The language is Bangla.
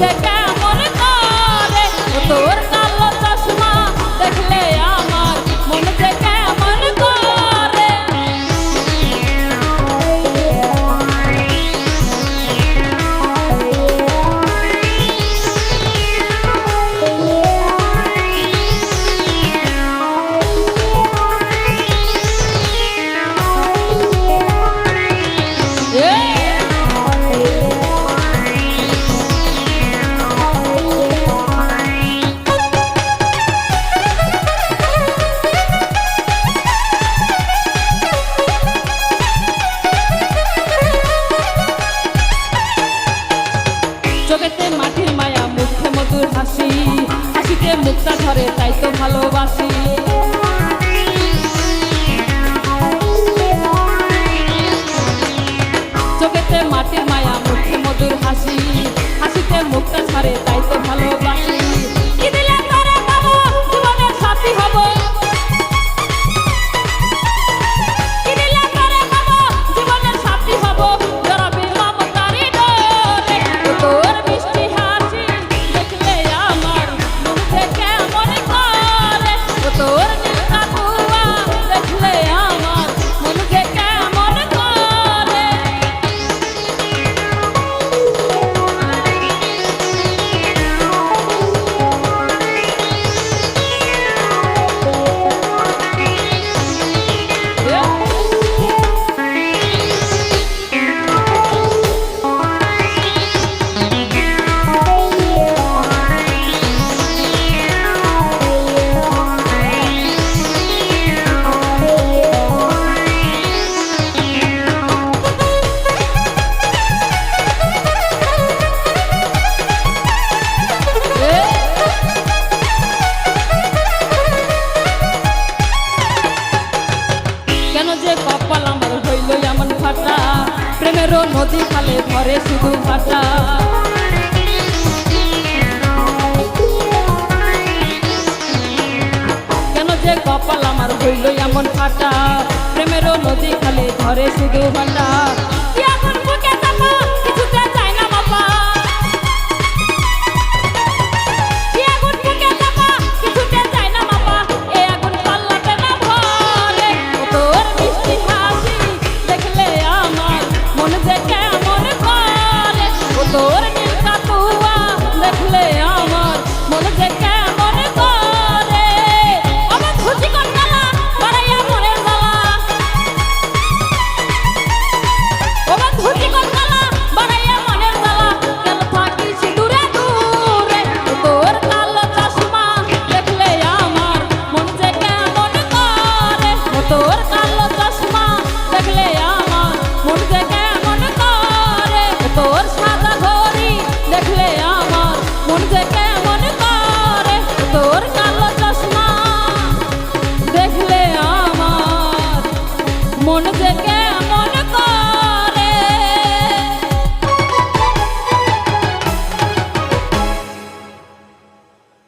Take জগতে মাটির মায়া মুখে মধুর হাসি। হাসিতে মুক্তা ধরে তাই তো ভালোবাসি। সমুদ্র নদী খালে ভরে শুধু ভাষা কেন যে কপাল আমার হইল এমন ফাটা? প্রেমেরও নদী খালে ধরে শুধু ভাটা। মন যে কেমন করে তোর কালো চশমা দেখলে আমার মন